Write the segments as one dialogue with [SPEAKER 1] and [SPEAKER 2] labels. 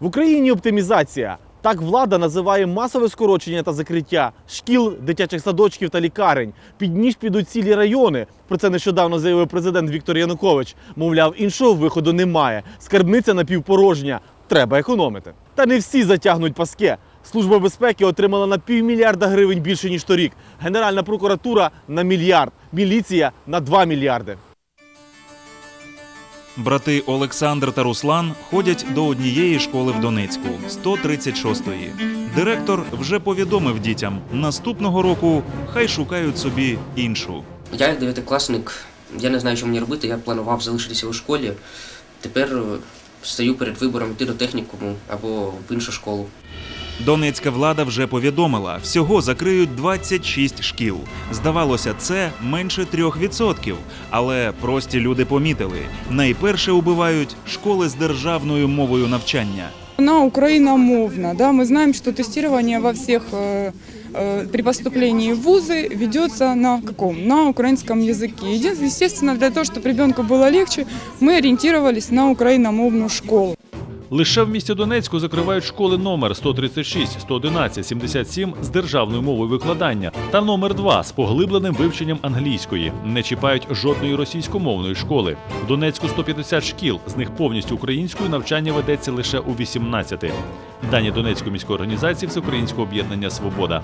[SPEAKER 1] В Україні оптимізація. Так влада називає масове скорочення та закриття шкіл, дитячих садочків та лікарень. Під ніж підуть цілі райони. Про це нещодавно заявив президент Віктор Янукович. Мовляв, іншого виходу немає. Скарбниця напівпорожня. Треба економити. Та не всі затягнуть паски. Служба безпеки отримала на півмільярда гривень більше ніж торік. Генеральна прокуратура на мільярд. Міліція на 2 мільярди.
[SPEAKER 2] Брати Олександр та Руслан ходять до однієї школи в Донецьку 136-ї. Директор вже повідомив дітям, наступного року хай шукають собі іншу.
[SPEAKER 3] Я дев'ятикласник, я не знаю, що мені робити. Я планував залишитися у школі. Тепер е, стою перед вибором йти до технікуму або в іншу школу.
[SPEAKER 2] Донецька влада вже повідомила, всього закриють 26 шкіл. Здавалося, це менше 3%. Але прості люди помітили, найперше убивають школи з державною мовою навчання.
[SPEAKER 4] Она украиномовна, да, мы знаем, что тестирование во всех э, э, при поступлении в вузы ведется на каком? На украинском языке. Еди- Естественно, для того, чтобы ребенку было легче, мы ориентировались на украиномовную школу.
[SPEAKER 5] Лише в місті Донецьку закривають школи номер 136, 111, 77 з державною мовою викладання та номер 2 з поглибленим вивченням англійської. Не чіпають жодної російськомовної школи. В Донецьку 150 шкіл, з них повністю українською навчання ведеться лише у 18. Дані Донецької міської організації Всеукраїнського об'єднання Свобода.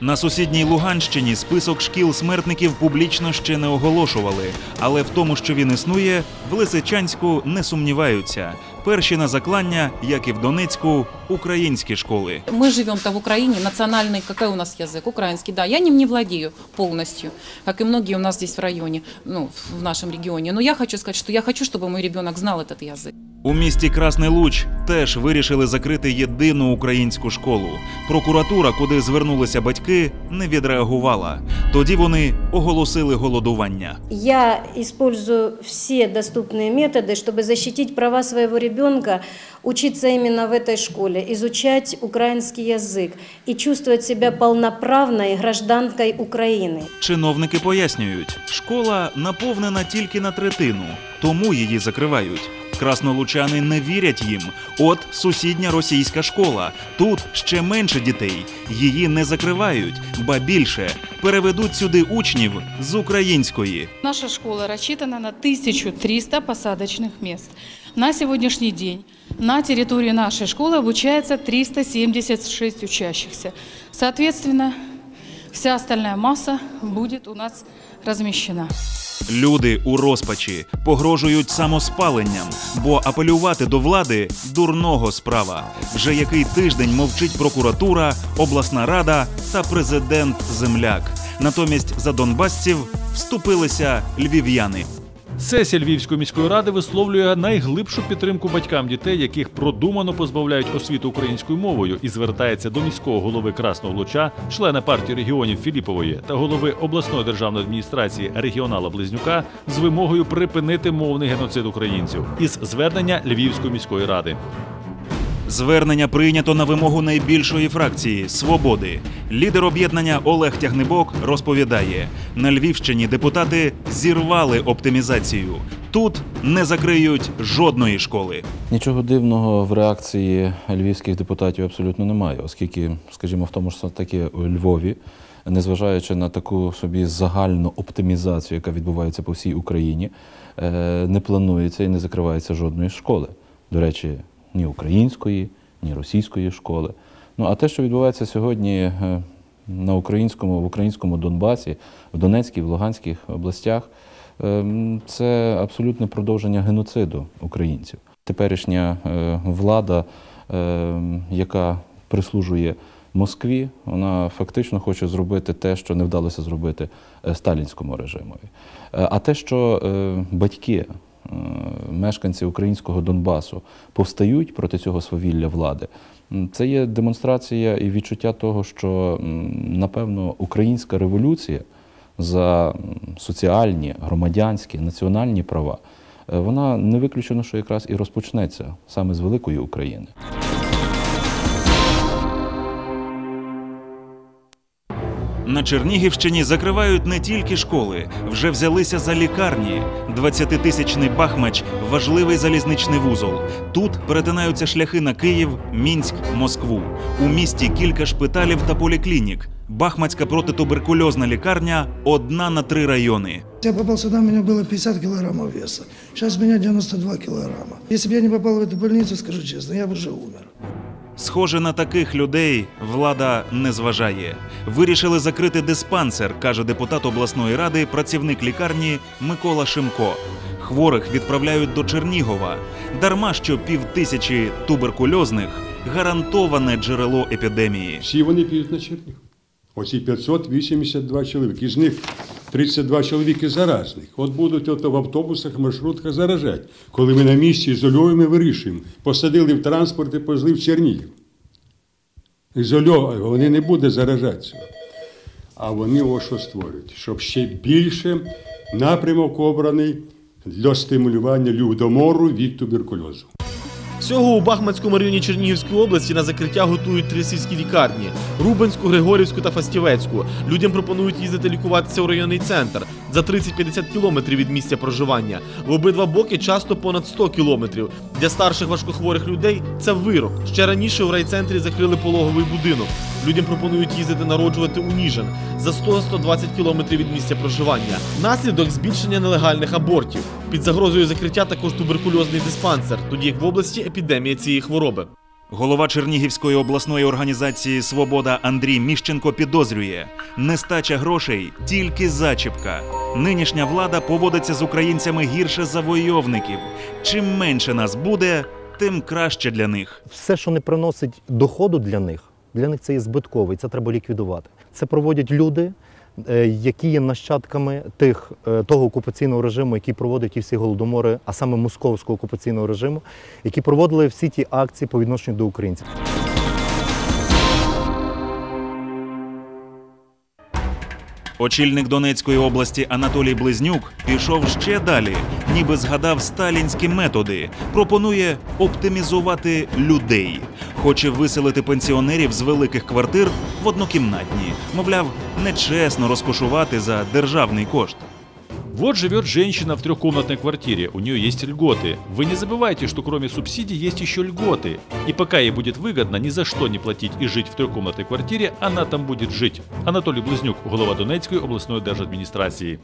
[SPEAKER 2] На сусідній Луганщині список шкіл смертників публічно ще не оголошували, але в тому, що він існує, в Лисичанську не сумніваються. Перші на заклання, як і в Донецьку, українські школи.
[SPEAKER 6] Мы живем-то в Украине, национальный, какой у нас язык? Украинский, да. Я ним не владею полностью, как и многие у нас здесь в районе, ну, в нашем регионе. Но я хочу сказать, что я хочу, чтобы мой ребенок знал этот язык.
[SPEAKER 2] У місті Красний Луч теж вирішили закрити єдину українську школу. Прокуратура, куди звернулися батьки, не відреагувала. Тоді вони оголосили голодування.
[SPEAKER 7] Я использую все доступные методы, чтобы защитить права своего ребенка, учиться именно в этой школе, изучать украинский язык и чувствовать себя полноправной гражданкой Украины.
[SPEAKER 2] Чиновники пояснюють, школа наповнена тільки на третину, тому її закривають. Краснолучани не вірять їм. От сусідня російська школа. Тут ще менше дітей. Її не закривають, ба більше переведуть сюди учнів з української.
[SPEAKER 8] Наша школа рассчитана на 1300 посадочных мест. На сегодняшний день на территории нашей школы обучается 376 учащихся. Соответственно, вся остальная масса будет у нас размещена.
[SPEAKER 2] Люди у розпачі погрожують самоспаленням, бо апелювати до влади дурного справа. Вже який тиждень мовчить прокуратура, обласна рада та президент Земляк. Натомість за донбасців вступилися львів'яни.
[SPEAKER 5] Сесія Львівської міської ради висловлює найглибшу підтримку батькам дітей, яких продумано позбавляють освіти українською мовою, і звертається до міського голови Красного Луча, члена партії регіонів Філіпової та голови обласної державної адміністрації регіонала Близнюка з вимогою припинити мовний геноцид українців із звернення Львівської міської ради.
[SPEAKER 2] Звернення прийнято на вимогу найбільшої фракції Свободи. Лідер об'єднання Олег Тягнебок розповідає: на Львівщині депутати зірвали оптимізацію. Тут не закриють жодної школи.
[SPEAKER 9] Нічого дивного в реакції львівських депутатів абсолютно немає, оскільки, скажімо, в тому ж таки у Львові, незважаючи на таку собі загальну оптимізацію, яка відбувається по всій Україні, е, не планується і не закривається жодної школи. До речі, ні української, ні російської школи. Ну а те, що відбувається сьогодні е, на українському, в українському Донбасі, в Донецькій, в Луганських областях, Ем, Це абсолютне продовження геноциду українців. Теперішня е, влада, яка прислужує Москві, вона фактично хоче зробити те, що не вдалося зробити е, сталінському режимові. Е, А те, що е, батьки, е, мешканці українського Донбасу повстають проти цього свавілля влади, це є демонстрація і відчуття того, що напевно українська революція за соціальні, громадянські, національні права, е, вона не виключено, що якраз і розпочнеться саме з великої України.
[SPEAKER 2] На Чернігівщині закривають не тільки школи, вже взялися за лікарні. 20-тисячний Бахмач важливий залізничний вузол. Тут перетинаються шляхи на Київ, Мінськ, Москву. У місті кілька шпиталів та поліклінік. Бахмацька протитуберкульозна лікарня одна на три райони.
[SPEAKER 10] Я попал сюда, у меня было 50 килограммов веса. Сейчас у меня 92 килограмма. Если бы я не попал в эту больницу, скажу честно, я бы уже умер.
[SPEAKER 2] Схоже, на таких людей влада не зважає. Вирішили закрити диспансер, каже депутат обласної ради, працівник лікарні Микола Шимко. Хворих відправляють до Чернігова. Дарма що півтисячі туберкульозних гарантоване джерело епідемії.
[SPEAKER 11] Всі вони підуть на Чернігів. Оці 582 чоловіки. Із них 32 чоловіки заразних. От будуть от в автобусах, маршрутках заражати. Коли ми на місці ізольовуємо, вирішуємо. Посадили в транспорт і повезли в Чернігів. Ізольовано, вони не будуть заражатися. А вони ось що створюють, щоб ще більше напрямок обраний для стимулювання людомору від туберкульозу.
[SPEAKER 1] Всього у Бахмацькому районі Чернігівської області на закриття готують три сільські лікарні: Рубенську, Григорівську та Фастівецьку. Людям пропонують їздити лікуватися у районний центр за 30-50 кілометрів від місця проживання. В обидва боки часто понад 100 кілометрів. Для старших важкохворих людей це вирок. Ще раніше в райцентрі закрили пологовий будинок. Людям пропонують їздити народжувати у Ніжин за 100-120 кілометрів від місця проживання. Наслідок збільшення нелегальних абортів. Під загрозою закриття також туберкульозний диспансер, тоді як в області епідемія цієї хвороби.
[SPEAKER 2] Голова Чернігівської обласної організації Свобода Андрій Міщенко підозрює: нестача грошей тільки зачіпка. Нинішня влада поводиться з українцями гірше завойовників. Чим менше нас буде, тим краще для них.
[SPEAKER 12] все, що не приносить доходу для них, для них це є збитковий, це треба ліквідувати. Це проводять люди, які є нащадками тих, е, того окупаційного режиму, який проводив ті всі голодомори, а саме московського окупаційного режиму, які проводили всі ті акції по відношенню до українців.
[SPEAKER 2] Очільник Донецької області Анатолій Близнюк пішов ще далі, ніби згадав сталінські методи. Пропонує оптимізувати людей. Хоче виселити пенсіонерів з великих квартир в однокімнатні. Мовляв, нечесно розкошувати за державний кошт.
[SPEAKER 13] Вот живет женщина в трехкомнатной квартире, у нее есть льготы. Вы не забывайте, что кроме субсидий есть еще льготы. И пока ей будет выгодно ни за что не платить и жить в трехкомнатной квартире, она там будет жить. Анатолий Близнюк, голова Донецької обласної держадміністрації.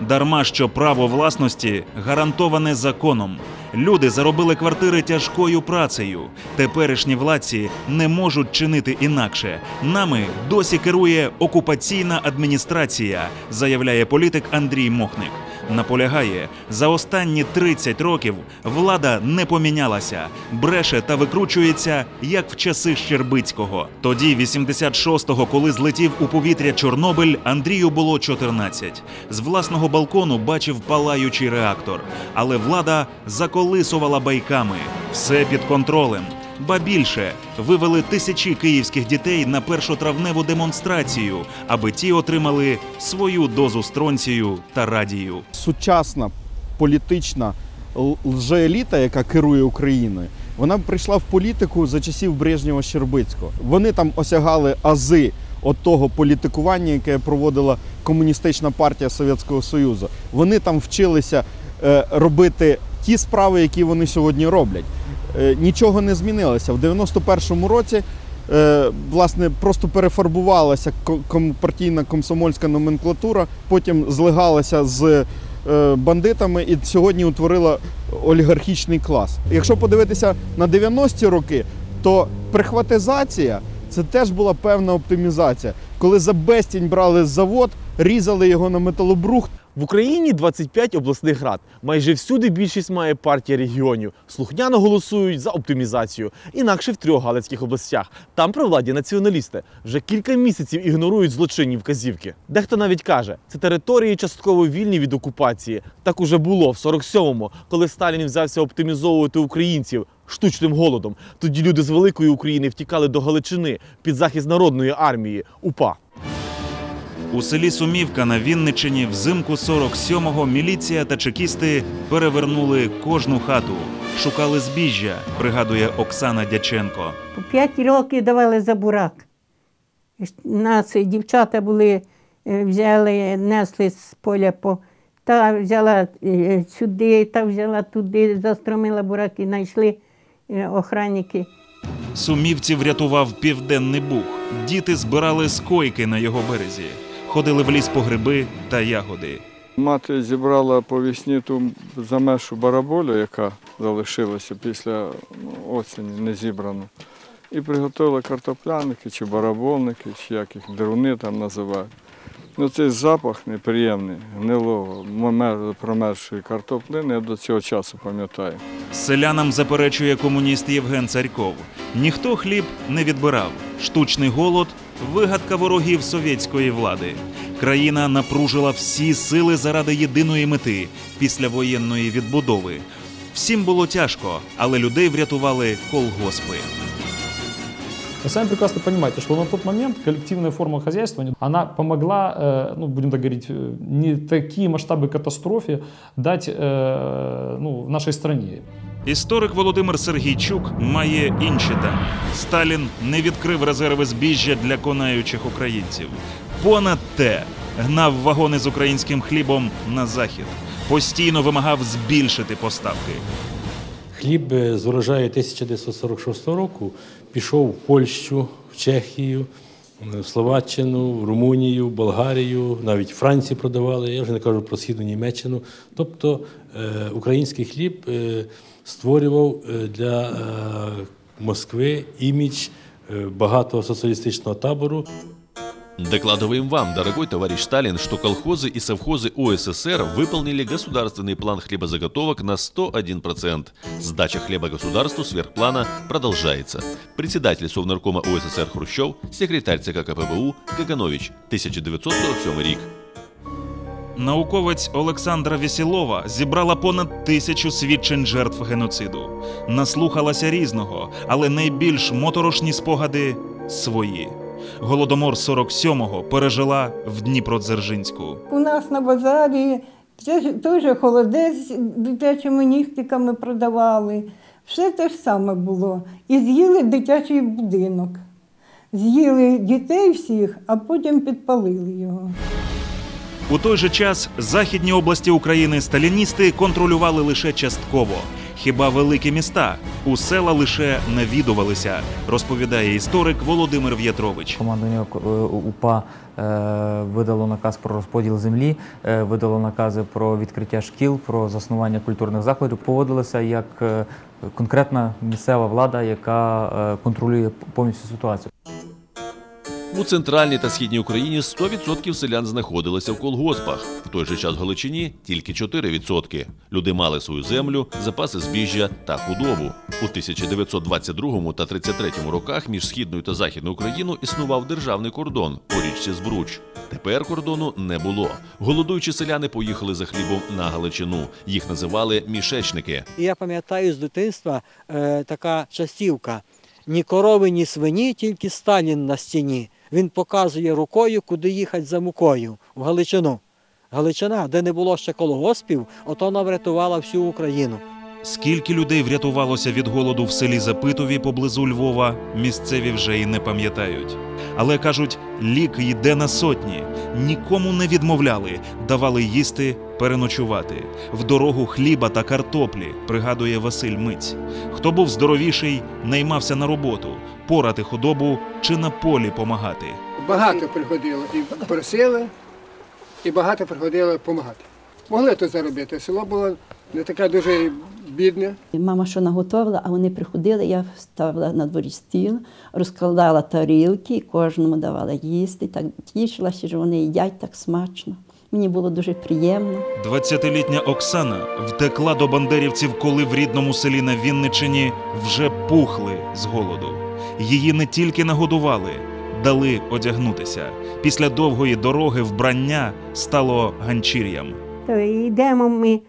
[SPEAKER 2] Дарма що право власності гарантоване законом. Люди заробили квартири тяжкою працею. Теперішні владці не можуть чинити інакше. Нами досі керує окупаційна адміністрація, заявляє політик Андрій Мохник. Наполягає, за останні 30 років влада не помінялася, бреше та викручується, як в часи Щербицького. Тоді, 86-го, коли злетів у повітря Чорнобиль, Андрію було 14. З власного балкону бачив палаючий реактор, але влада заколисувала байками. Все під контролем. Ба більше вивели тисячі київських дітей на першотравневу демонстрацію, аби ті отримали свою дозу стронцію та радію.
[SPEAKER 14] сучасна політична л- лжееліта, яка керує Україною, вона прийшла в політику за часів Брежнєва Щербицького. Вони там осягали ази от того політикування, яке проводила комуністична партія Совєтського Союзу. Вони там вчилися е, робити ті справи, які вони сьогодні роблять. Е, нічого не змінилося. В 91-му році е, власне просто перефарбувалася партійна комсомольська номенклатура, потім злигалася з е, бандитами і сьогодні утворила олігархічний клас. Якщо подивитися на 90-ті роки, то прихватизація це теж була певна оптимізація. Коли за безцінь брали завод, різали його на металобрухт,
[SPEAKER 1] В Україні 25 обласних рад. Майже всюди більшість має партія регіонів. Слухняно голосують за оптимізацію. Інакше в трьох галицьких областях. Там при владі націоналісти вже кілька місяців ігнорують злочинні вказівки. Дехто навіть каже, це території частково вільні від окупації. Так уже було в 47-му, коли Сталін взявся оптимізовувати українців. Штучним голодом. Тоді люди з великої України втікали до Галичини під захист народної армії УПА.
[SPEAKER 2] У селі Сумівка на Вінниччині взимку 47-го міліція та чекісти перевернули кожну хату. Шукали збіжжя, пригадує Оксана Дяченко.
[SPEAKER 15] По п'ять років давали за бурак. Нас дівчата були, е, взяли, несли з поля по. Та взяла е, сюди, та взяла туди, застромила бураки, знайшли е, охранники.
[SPEAKER 2] Сумівців врятував південний буг. Діти збирали скойки на його березі, ходили в ліс по гриби та ягоди.
[SPEAKER 16] Мати зібрала по вісні ту замешу бараболю, яка залишилася після ну, осені, не зібрану. І приготувала картопляники чи бараболники, чи як їх деруни там називають. Ну, цей запах неприємний, гнилого, промерзшої картоплини, я до цього часу пам'ятаю.
[SPEAKER 2] Селянам заперечує комуніст Євген Царьков. Ніхто хліб не відбирав. Штучний голод вигадка ворогів совєтської влади. Країна напружила всі сили заради єдиної мети післявоєнної відбудови. Всім було тяжко, але людей врятували колгоспи.
[SPEAKER 17] Вы сами прекрасно понимаете, что на тот момент коллективная форма хозяйствования, она помогла, э, ну, будем так говорить, э, не такие масштабы катастрофе дать э, ну, в нашей стране.
[SPEAKER 2] Історик Володимир Сергійчук має інші дані. Сталін не відкрив резерви збіжжя для конаючих українців. Понад те гнав вагони з українським хлібом на захід. Постійно вимагав збільшити поставки.
[SPEAKER 18] Хліб е, з урожаю 1946 року пішов в Польщу, в Чехію, в Словаччину, в Румунію, в Болгарію, навіть в Франції продавали, я вже не кажу про східну Німеччину. Тобто е, український хліб е, створював е, для е, Москви імідж е, багатого соціалістичного табору.
[SPEAKER 5] Докладываем вам, дорогой товарищ Сталин, что колхозы и совхозы УССР выполнили государственный план хлебозаготовок на 101%. Сдача хлеба государству сверх плана продолжается. Председатель Совнаркома УССР Хрущев, секретарь ЦК КПБУ Гаганович, 1947 рік.
[SPEAKER 2] Науковець Олександра Вєсілова зібрала понад тисячу свідчень жертв геноциду. Наслухалася різного, але найбільш моторошні спогади свої. Голодомор 47-го пережила в Дніпродзержинську.
[SPEAKER 19] У нас на базарі це ж- той же холодець дитячими нігтиками продавали. Все те ж саме було. І з'їли дитячий будинок. З'їли дітей всіх, а потім підпалили його.
[SPEAKER 2] У той же час західні області України сталіністи контролювали лише частково. Хіба великі міста у села лише навідувалися, розповідає історик Володимир В'ятрович.
[SPEAKER 3] Командування е, УПА е, видало наказ про розподіл землі, е, видало накази про відкриття шкіл, про заснування культурних закладів. Поводилися як конкретна місцева влада, яка контролює повністю ситуацію.
[SPEAKER 5] У центральній та східній Україні 100% селян знаходилися в колгоспах. В той же час в Галичині тільки 4%. Люди мали свою землю, запаси збіжжя та худобу. У 1922 та 33 роках між східною та західною Україною існував державний кордон по річці Збруч. Тепер кордону не було. Голодуючі селяни поїхали за хлібом на Галичину. Їх називали мішечники.
[SPEAKER 20] Я пам'ятаю з дитинства е, така частівка: ні корови, ні свині, тільки Сталін на стіні. Він показує рукою, куди їхати за мукою в Галичину. Галичина, де не було ще колгоспів, ото врятувала всю Україну.
[SPEAKER 2] Скільки людей врятувалося від голоду в селі Запитові поблизу Львова, місцеві вже й не пам'ятають. Але кажуть, лік йде на сотні. Нікому не відмовляли, давали їсти, переночувати. В дорогу хліба та картоплі, пригадує Василь Миць. Хто був здоровіший, наймався на роботу, порати худобу чи на полі помагати.
[SPEAKER 21] Багато приходило і просили, і багато приходило допомагати. Могли тут заробити. Село було не таке дуже бідне.
[SPEAKER 22] Мама що наготовила, а вони приходили, я ставила на дворі стіл, розкладала тарілки, і кожному давала їсти. Так тішилася, що вони їдять так смачно. Мені було дуже приємно.
[SPEAKER 2] 20-літня Оксана втекла до бандерівців, коли в рідному селі на Вінничині вже пухли з голоду. Її не тільки нагодували, дали одягнутися. Після довгої дороги вбрання стало ганчір'ям.
[SPEAKER 15] То йдемо ми.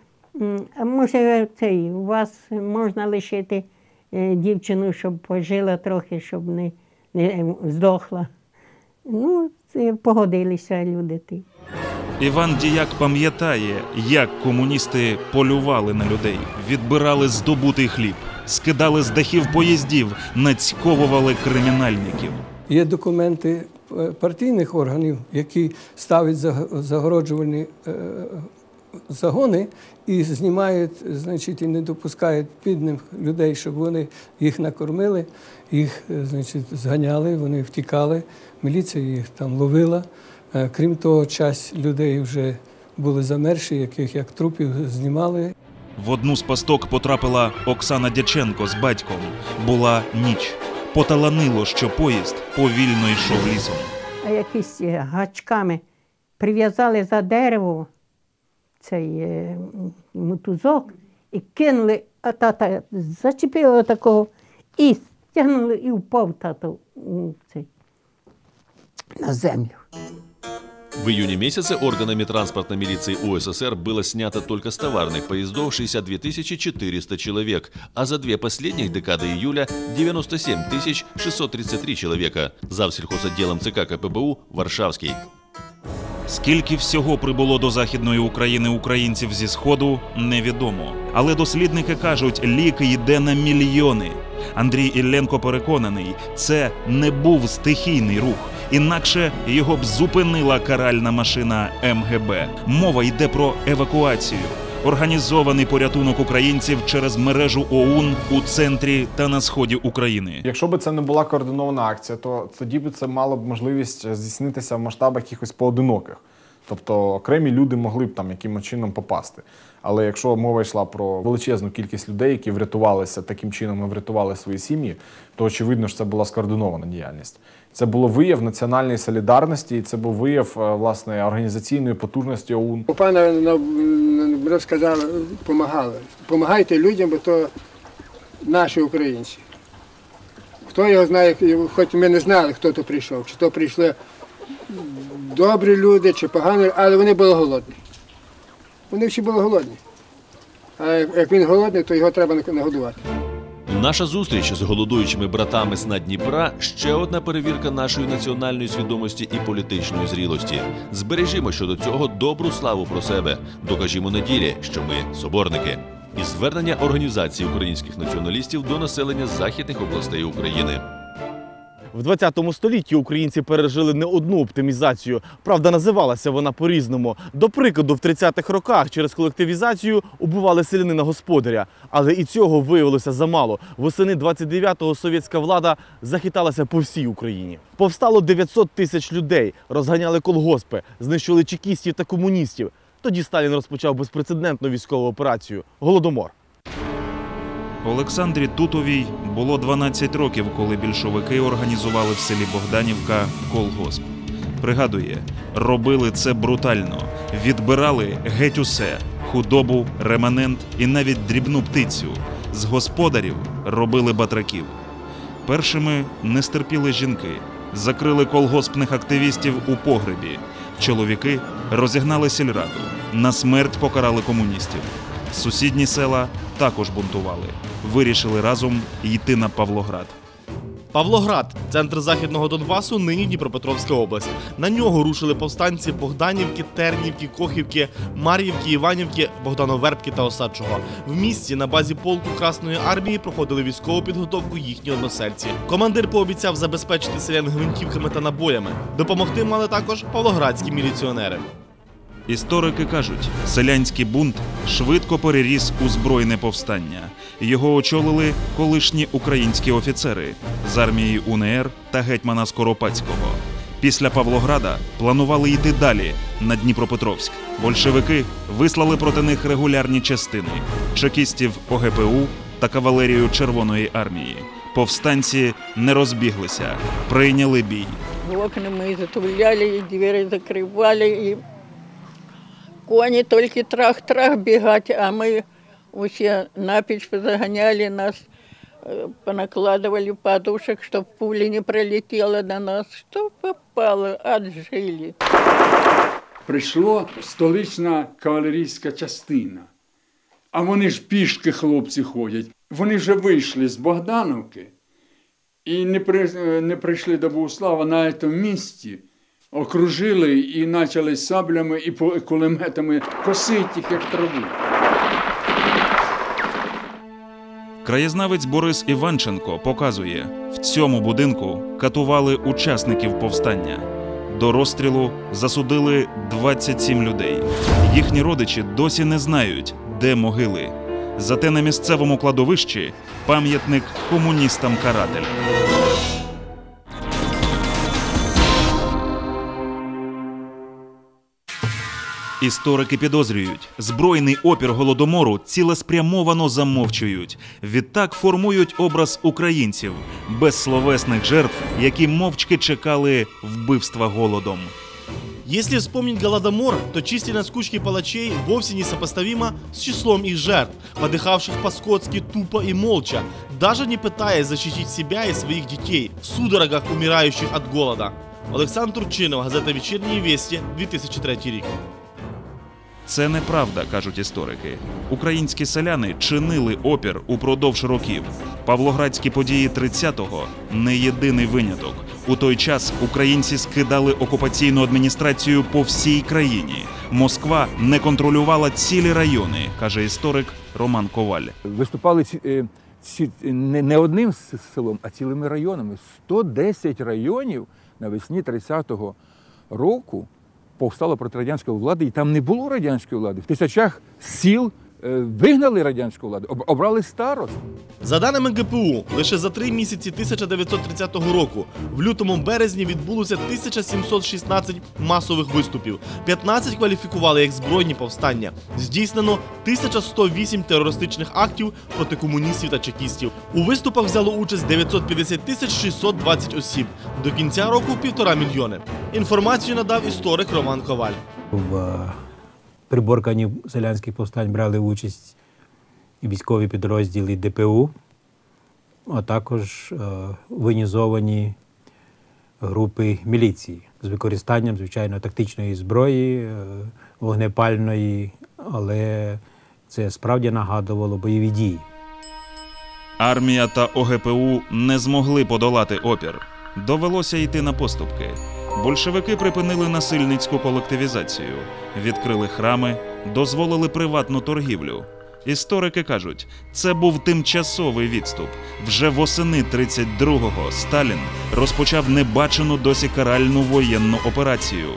[SPEAKER 15] Може, цей, у вас можна лишити е, дівчину, щоб пожила трохи, щоб не, не здохла. Ну, це погодилися люди. ті.
[SPEAKER 2] Іван Діяк пам'ятає, як комуністи полювали на людей, відбирали здобутий хліб, скидали з дахів поїздів, нацьковували кримінальників.
[SPEAKER 23] Є документи
[SPEAKER 24] е, партійних органів, які ставлять заг- загороджувальні е, загони і знімають, значить, і не допускають бідних людей, щоб вони їх накормили, їх, е, значить, зганяли, вони втікали, міліція їх там ловила. Е, Крім того, часть людей вже були замерші, яких як трупів знімали.
[SPEAKER 2] В одну з пасток потрапила Оксана Дяченко з батьком. Була ніч. Поталанило, що поїзд повільно йшов лісом.
[SPEAKER 15] а якісь е, гачками прив'язали за дерево цей е, м, мотузок і кинули, а тата зачепили такого і стягнули і впав тато у цей, на землю.
[SPEAKER 5] В июне месяце органами транспортной милиции УССР было снято только с товарных поездов 62 400 человек, а за две последних декады июля 97 633 человека. Завсельхозотделом ЦК КПБУ Варшавский.
[SPEAKER 2] Скільки всього прибуло до Західної України українців зі Сходу, невідомо. Але дослідники кажуть, лік йде на мільйони. Андрій Ілленко переконаний, це не був стихійний рух. Інакше його б зупинила каральна машина МГБ. Мова йде про евакуацію. Організований порятунок українців через мережу ОУН у центрі та на сході України.
[SPEAKER 25] Якщо б це не була координована акція, то тоді б це мало б можливість здійснитися в масштабах якихось поодиноких. Тобто окремі люди могли б там якимось чином попасти. Але якщо мова йшла про величезну кількість людей, які врятувалися таким чином і врятували свої сім'ї, то очевидно що це була скоординована діяльність. Це було вияв національної солідарності, і це був вияв е, власне організаційної потужності ОУН.
[SPEAKER 21] Пана розказали, допомагали. Помагайте людям, бо то наші українці. Хто його знає, хоч ми не знали, хто то прийшов, чи то прийшли добрі люди, чи погані, але вони були голодні. Вони всі були голодні. А як він голодний, то його треба нагодувати.
[SPEAKER 5] Наша зустріч з голодуючими братами з Дніпра ще одна перевірка нашої національної свідомості і політичної зрілості. Збережімо щодо цього добру славу про себе. Докажімо неділі, що ми соборники. І звернення організації українських націоналістів до населення західних областей України.
[SPEAKER 1] В 20 столітті українці пережили не одну оптимізацію. Правда, називалася вона по-різному. До прикладу, в 30-х роках через колективізацію убивали селянина господаря. Але і цього виявилося замало. Восени 29-го совєтська влада захиталася по всій Україні. Повстало 900 тисяч людей, розганяли колгоспи, знищили чекістів та комуністів. Тоді Сталін розпочав безпрецедентну військову операцію Голодомор.
[SPEAKER 2] Олександрі Тутовій було 12 років, коли більшовики організували в селі Богданівка колгосп. Пригадує, робили це брутально, відбирали геть усе худобу, реманент і навіть дрібну птицю. З господарів робили батраків. Першими не стерпіли жінки, закрили колгоспних активістів у погребі. Чоловіки розігнали сільраду, на смерть покарали комуністів. Сусідні села також бунтували. Вирішили разом йти на Павлоград.
[SPEAKER 1] Павлоград центр західного Донбасу, нині Дніпропетровська область. На нього рушили повстанці Богданівки, Тернівки, Кохівки, Мар'ївки, Іванівки, Богдановербки та Осадчого. В місті на базі полку Красної армії проходили військову підготовку їхні односельці. Командир пообіцяв забезпечити селян гвинтівками та набоями. Допомогти мали також павлоградські міліціонери.
[SPEAKER 2] Історики кажуть, селянський бунт швидко переріс у збройне повстання. Його очолили колишні українські офіцери з армії УНР та гетьмана Скоропадського. Після Павлограда планували йти далі на Дніпропетровськ. Большевики вислали проти них регулярні частини чекістів ОГПУ та кавалерію Червоної армії. Повстанці не розбіглися, прийняли бій.
[SPEAKER 26] Окна мы затуляли, и двери закрывали, и кони только трах-трах бегать, а мы все напичь загоняли нас, э, понакладывали подушек, чтобы пуля не пролетела до нас. Что попало, отжили.
[SPEAKER 23] Прийшла столична кавалерійська частина. А вони ж пішки хлопці ходять. Вони вже вийшли з Богдановки і не, при, не прийшли до Богослава на цьому місці. Окружили і почали саблями і по- кулеметами косити їх, як траву.
[SPEAKER 2] Краєзнавець Борис Іванченко показує, в цьому будинку катували учасників повстання. До розстрілу засудили 27 людей. Їхні родичі досі не знають, де могили. Зате на місцевому кладовищі пам'ятник комуністам-карателям. Історики підозрюють, збройний опір голодомору цілеспрямовано замовчують. Відтак формують образ українців безсловесних жертв, які мовчки чекали вбивства голодом.
[SPEAKER 1] Если вспомнить Голодомор, то численность кучки палачей вовсе не сопоставима с числом их жертв, подыхавших по-скотски тупо и молча, даже не пытаясь защитить себя и своих детей, в судорогах умирающих от голода. Олександр Турчинов, газета «Вечірні вісті», 2003 рік.
[SPEAKER 2] Це неправда, кажуть історики. Українські селяни чинили опір упродовж років. Павлоградські події 30-го – не єдиний виняток. У той час українці скидали окупаційну адміністрацію по всій країні. Москва не контролювала цілі райони, каже історик Роман Коваль.
[SPEAKER 27] Виступали ці, е, не, не одним селом, а цілими районами. 110 районів навесні 30-го року повстало проти радянської влади, і там не було радянської влади. В тисячах сіл вигнали радянську владу, обрали старост.
[SPEAKER 1] За даними ГПУ, лише за три місяці 1930 року в лютому березні відбулося 1716 масових виступів. 15 кваліфікували як збройні повстання. Здійснено 1108 терористичних актів проти комуністів та чекістів. У виступах взяло участь 950 тисяч 620 осіб. До кінця року півтора мільйони. Інформацію надав історик Роман Коваль.
[SPEAKER 28] Е, селянських повстань брали участь і військові підрозділи ДПУ, а також е, воєнізовані групи міліції з використанням, звичайно, тактичної зброї, е, вогнепальної, але це справді нагадувало бойові дії.
[SPEAKER 2] Армія та ОГПУ не змогли подолати опір. Довелося йти на поступки. Большевики припинили насильницьку колективізацію, відкрили храми, дозволили приватну торгівлю. Історики кажуть, це був тимчасовий відступ. Вже восени 32-го Сталін розпочав небачену досі каральну воєнну операцію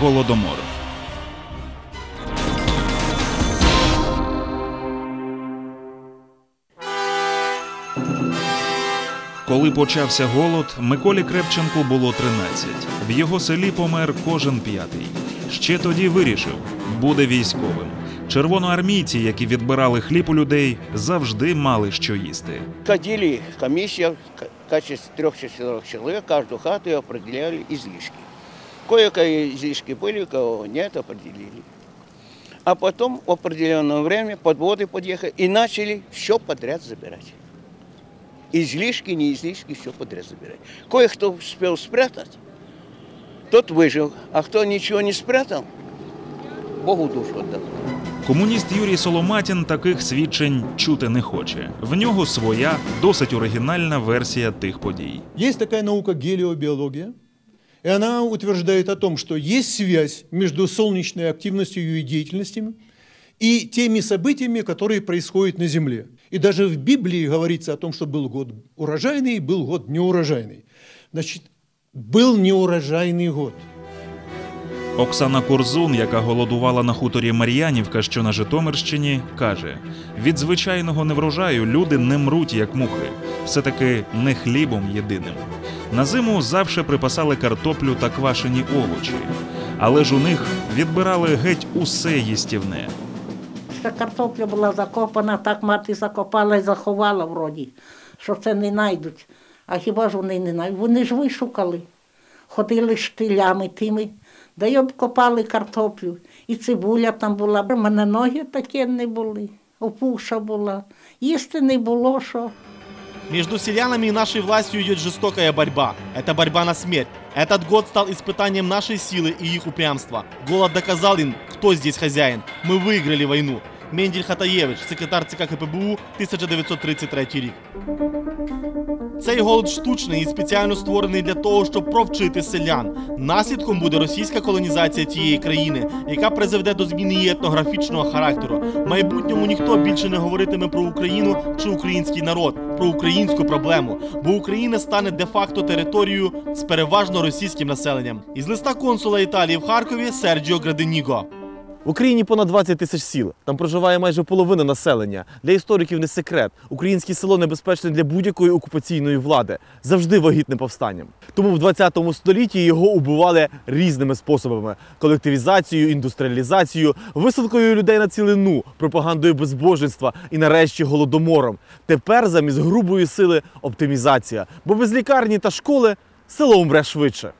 [SPEAKER 2] Голодомор. Коли почався голод, Миколі Крепченку було 13. В його селі помер кожен п'ятий. Ще тоді вирішив, буде військовим. Червоноармійці, які відбирали хліб у людей, завжди мали що їсти.
[SPEAKER 29] Ходили комиссия в ка- качестве трех-четырех человек, каждую хату и определяли излишки. Кое-какие излишки были, у кого нет, определили. А потом в определенное время подводы подъехали и начали все подряд забирать. Излишки, не излишки, все подряд забирать. Кое-кто успел спрятать, тот выжил, а кто ничего не спрятал, Богу душу отдал.
[SPEAKER 2] Комуніст Юрій Соломатін таких свідчень чути не хоче. В нього своя, досить оригінальна версія тих подій.
[SPEAKER 30] Есть такая наука гелиобиология, и она утверждает о том, что есть связь между солнечной активностью и деятельностями и теми событиями, которые происходят на Земле. И даже в Библии говорится о том, что был год урожайный и был год неурожайный. Значит, был неурожайный год.
[SPEAKER 2] Оксана Корзун, яка голодувала на хуторі Мар'янівка, що на Житомирщині, каже: від звичайного неврожаю люди не мруть, як мухи, все-таки не хлібом єдиним. На зиму завше припасали картоплю та квашені овочі, але ж у них відбирали геть усе їстівне.
[SPEAKER 31] Ще картопля була закопана, так мати закопала і заховала вроді, що це не знайдуть. А хіба ж вони не знайдуть? Вони ж вишукали. Ходили штилями тими, да й обкопали картоплю. І цибуля там була. У мене ноги такі не були, опуша була. Їсти не було що.
[SPEAKER 1] Между селянами и нашей властью идет жестокая борьба. Это борьба на смерть. Этот год стал испытанием нашей силы и их упрямства. Голод доказал им, кто здесь хозяин. Мы выиграли войну. Мендель Хатаевич, секретарь ЦК КПБУ, 1933 рік. Цей голод штучний і спеціально створений для того, щоб провчити селян. Наслідком буде російська колонізація цієї країни, яка призведе до зміни її етнографічного характеру. В майбутньому ніхто більше не говоритиме про Україну чи український народ, про українську проблему, бо Україна стане де-факто територією з переважно російським населенням. Із листа консула Італії в Харкові Серджіо Граденіго. В Україні понад 20 тисяч сіл. Там проживає майже половина населення. Для істориків не секрет. Українське село небезпечне для будь-якої окупаційної влади, завжди вагітним повстанням. Тому в 20 столітті його убивали різними способами: колективізацією, індустріалізацією, висадкою людей на цілину, пропагандою безбожництва і нарешті голодомором. Тепер замість грубої сили оптимізація. Бо без лікарні та школи село умре швидше.